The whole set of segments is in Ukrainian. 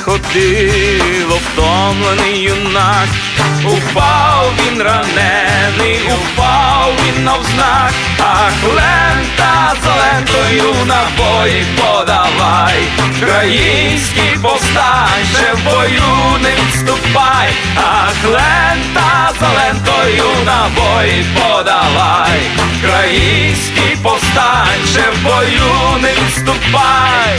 сходило, втомлений юнак, упав він ранений, упав він навзнак, ах, лента за лентою набої подавай, Український повстанче в бою не відступай, ах, лента за лентою набої подавай, Український повстанче в бою не відступай.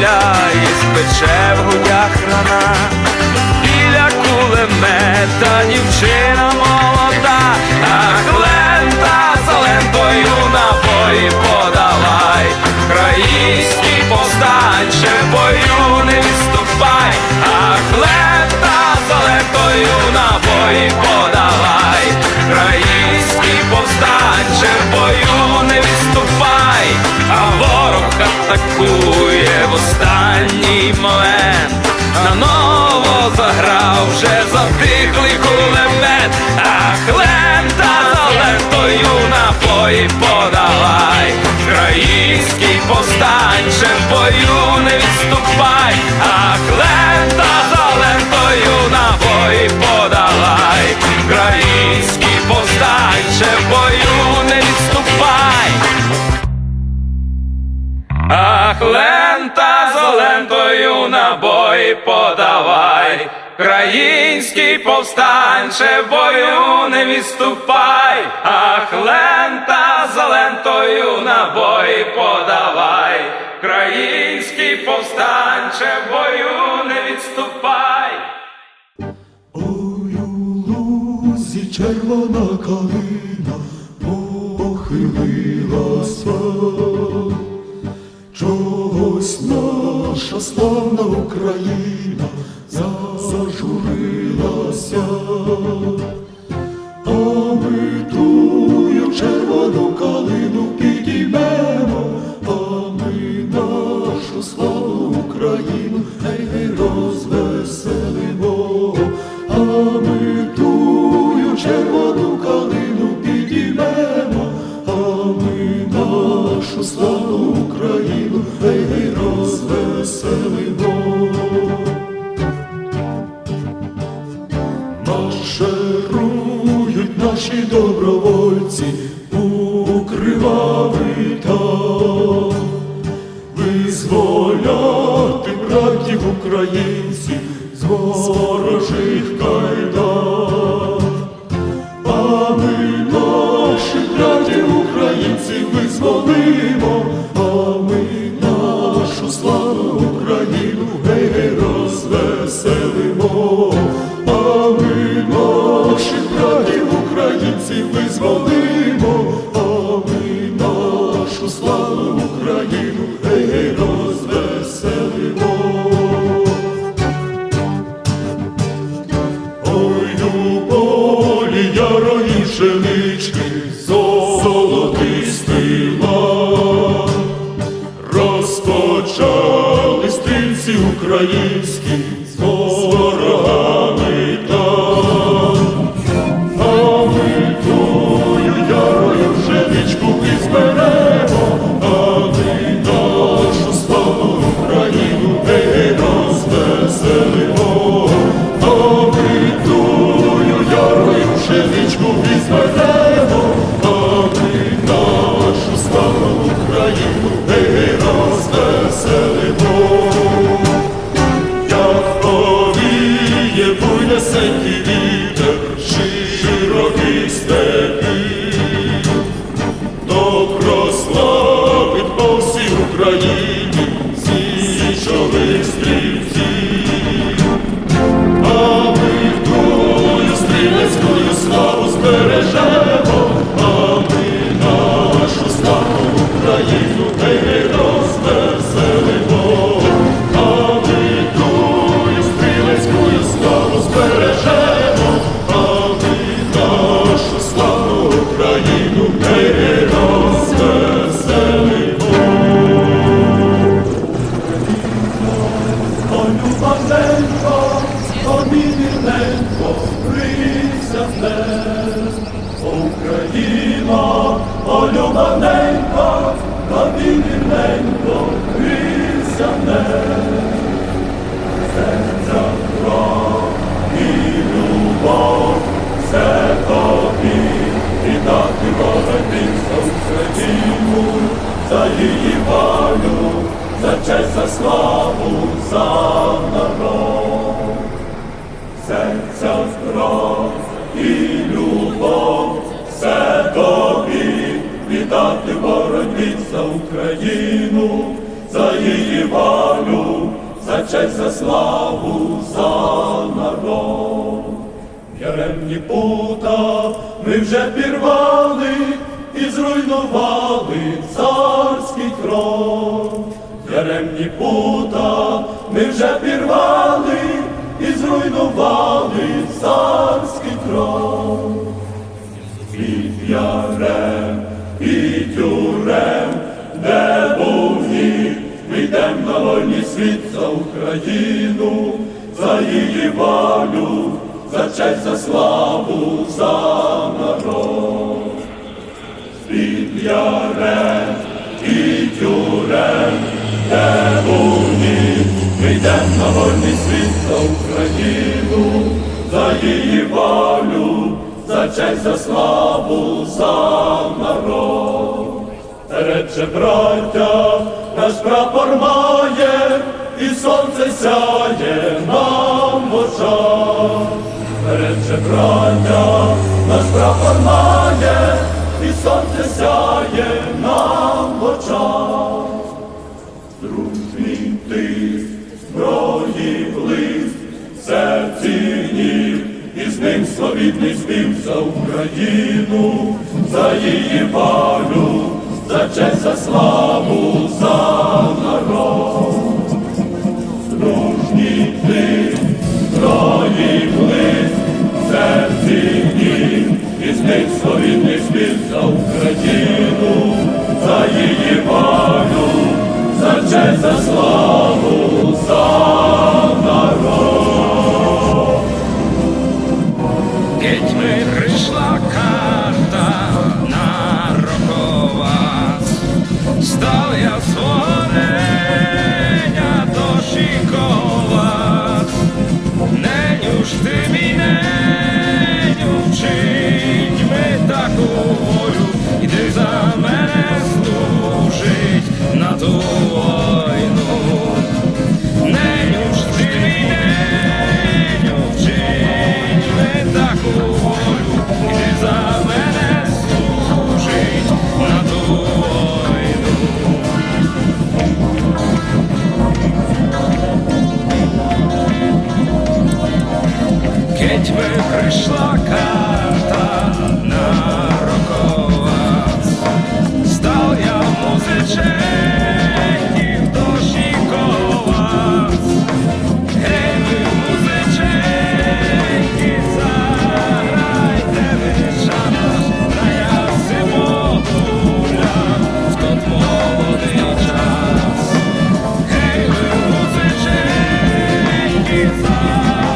неї вдивляєсь, пече в грудях рана, біля кулемета дівчина молода, атакує в останній момент. Наново заграв вже затихлий кулемет, ах, лента за лентою напої подавай, Український повстанче в бою не відступай, ах, лента за лентою набої подавай, Український повстанче в бою Ах, лента за лентою набої подавай, Український повстанче бою не відступай, ах, лента за лентою набої подавай, Український повстанче бою не відступай. Ой, у лузі червона калина похилилася, чогось наша славна Україна зажурилася, а ми тую vivo. І любов, все тобі, віддати боротьбі за Україну, за її волю, за честь, за славу, за народ. Яремні пута ми вже пірвали і зруйнували царський кров. Яремні пута ми вже пірвали зруйнували царський кров. Під ярем, під тюрем, де був ніг, ми йдем на вольний світ за Україну, за її волю, за честь, за славу, за народ. Під ярем, під тюрем, де був ніг, ми йдем на вольний світ за її волю, за честь, за славу, за народ. Же браття наш прапор має, і сонце сяє нам в очах. Же браття наш прапор має, і сонце сяє нам в очах. Славітний спів за Україну, за її волю, за честь, за славу, за народ. Дружній тиск, зброї блиск, в серці гнів, і з ним славітний спів за Україну, за її волю, за честь, за славу, за народ. став я створення дощі ковац. Неню ж ти мій неню, ми таку волю, іди за мене служить на ту волю. Jesus.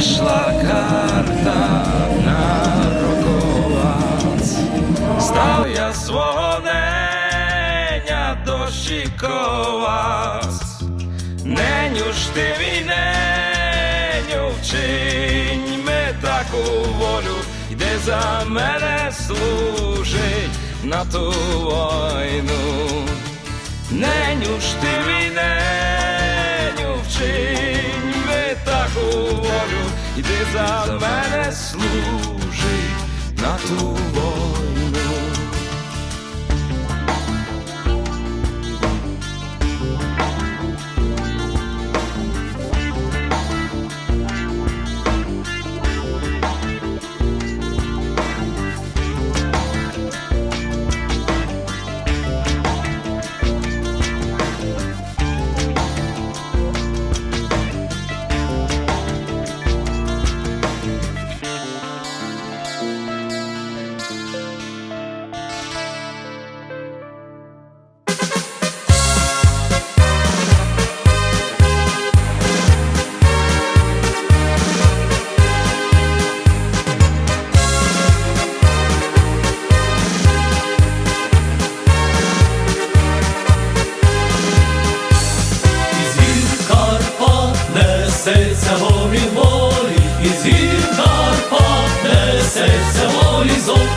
Wiedźmy przyszła karta na rokołac Stał ja słonenia dości kołac Neniuż ty mi neniu czyńmy taką wolę Idę za menę służyć na tu wojnu Neniuż ty mi neniu wczyńmy taką wolę Idę za menę służyć na tu wojnu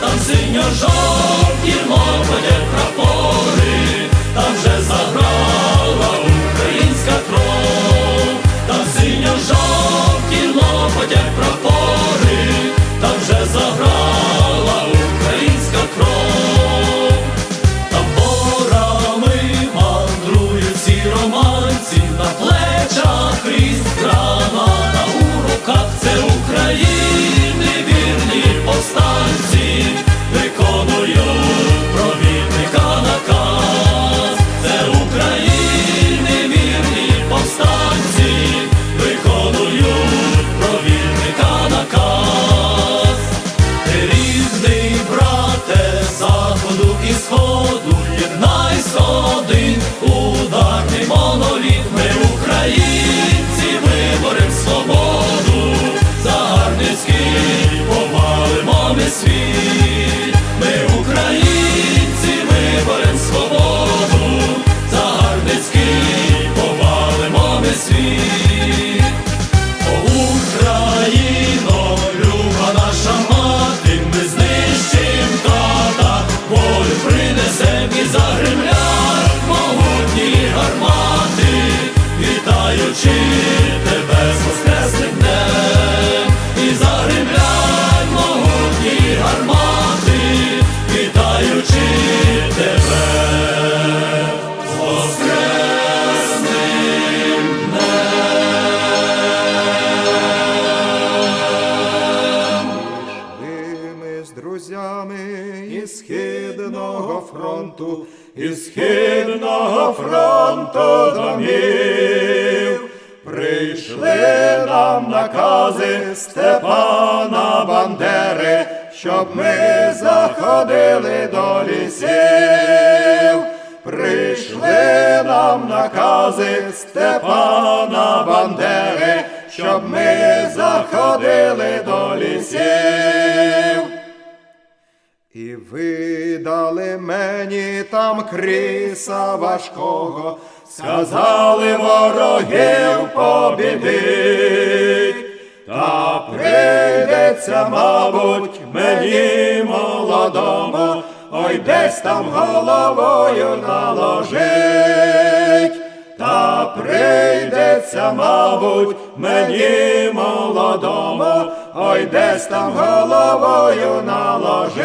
волі, золотам синьо-жовті мовоє прапори, фронту, із східного фронту домів. Прийшли нам накази Степана Бандери, щоб ми заходили до лісів. Прийшли нам накази Степана Бандери, щоб ми заходили до лісів. І видали мені там криса важкого, сказали ворогів побідить. Та прийдеться, мабуть, мені молодому, ой десь там головою наложить. Та прийдеться, мабуть, мені молодому, ой десь там головою наложить.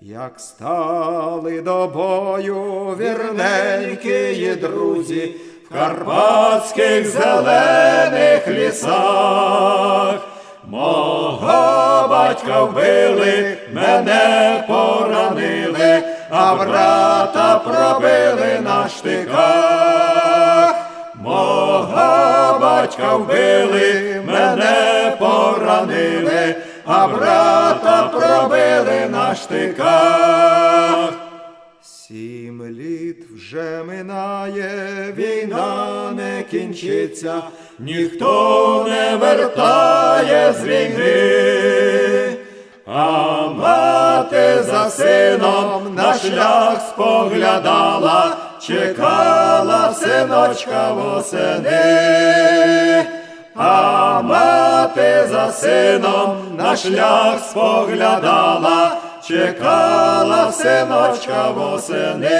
Як стали до бою вірненькі друзі, в карпатських зелених лісах. Мого батька вбили, мене поранили, а брата пробили на штиках. Мого батька вбили, а брата пробили на штиках. Сім літ вже минає, війна не кінчиться, ніхто не вертає з війни, а мати за сином на шлях споглядала, чекала синочка восени. А мати за сином на шлях споглядала, чекала синочка восени.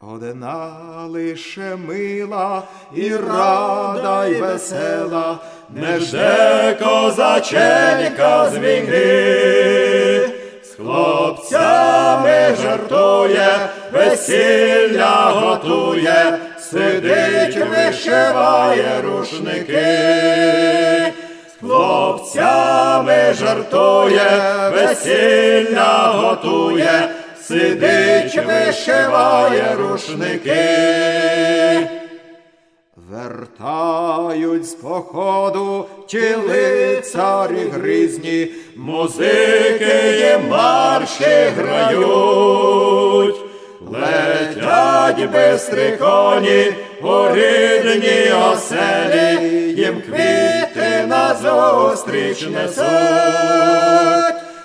Одна лише мила і рада й весела, не жде козаченька з війни, з хлопцями жартує, весілля готує, сидить, вишиває рушники. Хлопцями жартує, весілля готує, сидить, вишиває рушники. Вертають з походу ті лицарі грізні, музики їм марші грають. Летять бистри коні у рідні оселі, їм квіти назустріч несуть.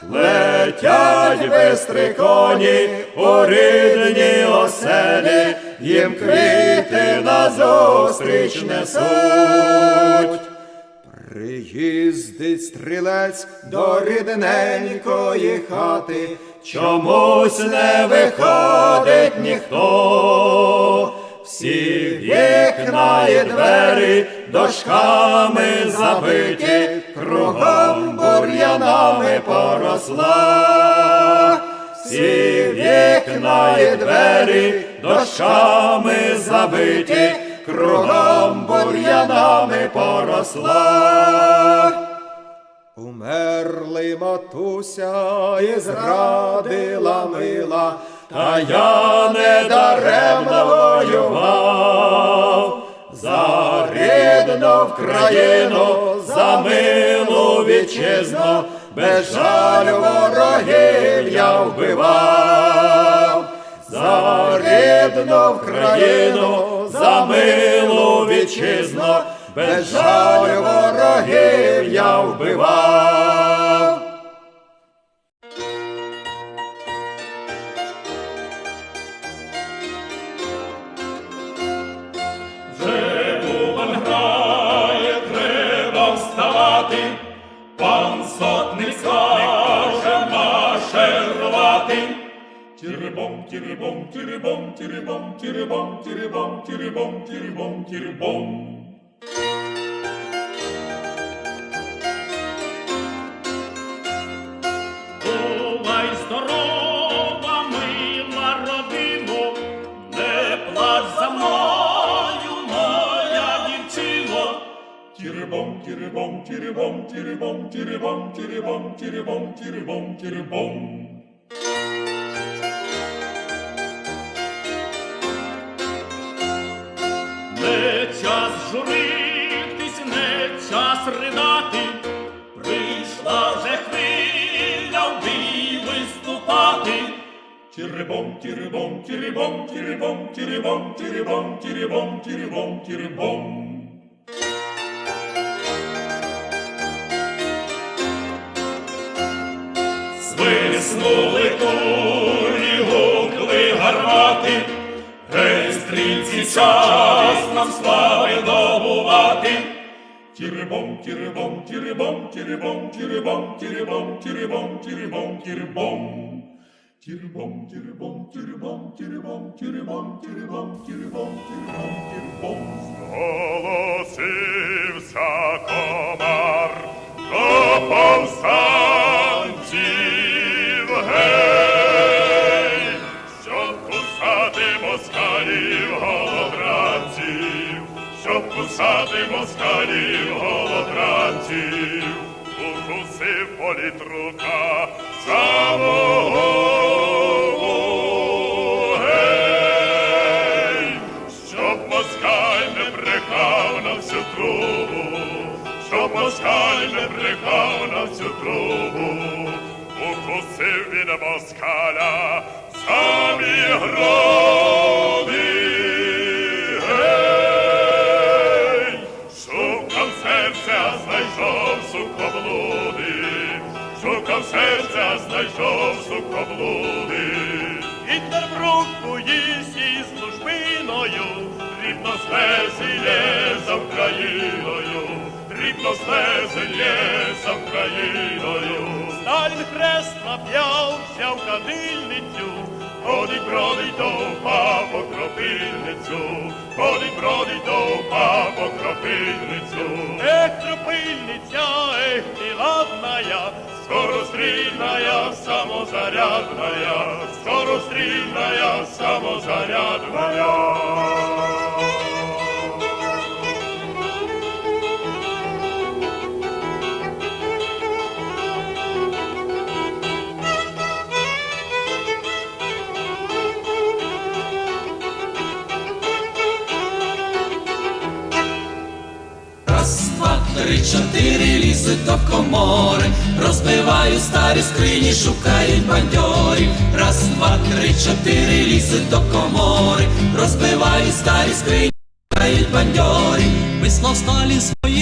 Летять бистри коні у рідні оселі, їм квіти назустріч несуть. Приїздить стрілець до рідненької хати, чомусь не виходить ніхто. Всі вікна двері дошками забиті, кругом бур'янами поросла. Всі вікна двері дощами забиті, кругом бур'янами поросла. Умерли матуся і зрадила мила, та я не даремно воював. За рідну Вкраїну, за милу вітчизну, без жалю ворогів я вбивав. За рідну Вкраїну, за милу вітчизну, без жалю ворогів я вбивав. Вже бубон грає, треба вставати, пан сотник скаже марширувати. Тірибом, тірибом, тірибом, тірибом, тірибом, тірибом, тірибом, тірибом, тірибом. Бувай здорова, мила не плач за мною, моя дівчино. Тірибом, тірибом, тірибом, тірибом, тірибом, тірибом, тірибом, тірибом, тірибом. Не час не час ридати, прийшла вже хвиля в бій виступати. Тірибом, тірибом, тірибом, тірибом, тірибом, тірибом, тірибом, тірибом, тірибом. Свиснули кулі, гукли гармати, Гей, стрільці, час нам слави добувати. Тірибом, тірибом, тірибом, тірибом, тірибом, тірибом, тірибом, тірибом, тірибом. Тірибом, тірибом, тірибом, тірибом, тірибом, тірибом, тірибом, тірибом, тірибом. Голосився комар до кусати москалів голодранців, укусив політрука самого щоб москаль не брехав на всю трубу, щоб москаль не брехав на всю трубу, укусив він москаля самі гроди. Серця, знайшов сухоблуди. Гітлер в руку їсть із службиною, дрібно слезіє за Україною, дрібно слезіє за Україною. Сталін хрест нап'яв, взяв кадильницю, ходить, бродить довпа по кропильницю, ходить, бродить довпа по кропильницю. Ех, кропильниця, ех, ти ладная, скорострільная, самозарядная, скорострільная, самозарядная. Три, чотири лізуть до комори, розбивають старі скрині, шукають бандьорів. Раз, два, три, чотири лізуть до комори, розбивають старі скрині, шукають бандьорів. Вислав сталі свої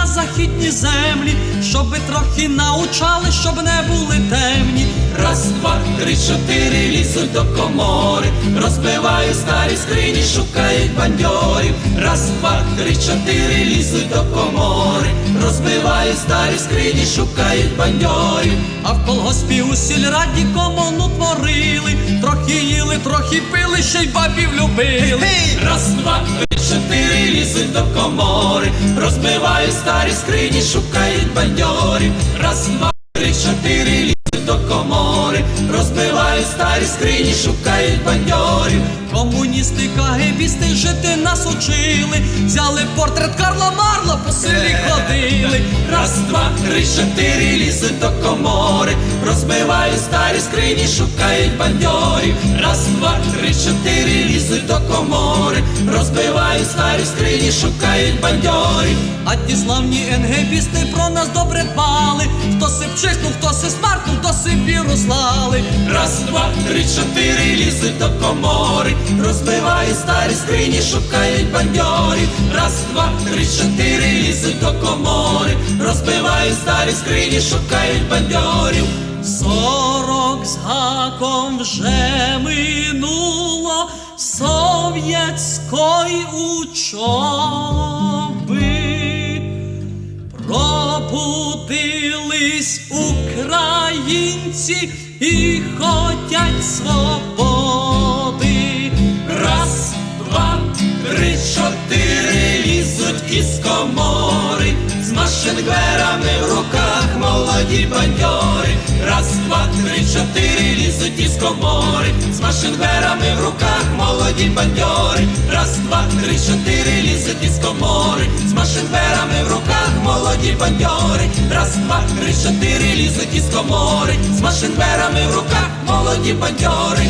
на західні землі, щоби трохи научали, щоб не були темні. Раз, два, три, чотири лізуть до комори, розбивають старі скрині, шукають бандьорів. Раз, два, три, чотири лізуть до комори, розбивають старі скрині, шукають бандьорів. А в колгоспі у сільраді комону творили, трохи їли, трохи пили, ще й бабів любили. Раз, два, три, чотири лізуть до комори, розбивають старі скрині, шукають бандьорів. Раз, два, три, чотири лізуть до комори, розбивають старі скрині, шукають бандьорів. Комуністи, кагебісти жити нас учили, взяли портрет Карла Марла, по селі ходили. Раз, два, три, чотири лізуть до комори, розбивають старі скрині, шукають бандьорів. Раз, два, три, чотири лізуть до комори, розбивають старі скрині, шукають бандьорів. А ті славні енгебісти про нас добре дбали. Хто си вчихнув, хто си смаркнув, хто си віру слали. Раз, два, три, чотири лізуть до комори, розбивають старі скрині, шукають бандьорів. Раз, два, три, чотири лізуть до комори, розбивають старі скрині, шукають бандьорів. Сорок з гаком вже минуло совєтської учоби. Українці і хотять свободи. Раз, два, три, чотири лізуть із комори, з машингверами в руках молоді бандьори. Раз, два, три, чотири лізуть із комори, з машинверами в руках молоді бандьори. Раз, два, три, чотири лізуть із комори, з машинверами в руках молоді бандьори. Раз, два, три, чотири лізуть із комори, з машинверами в руках молоді бандьори.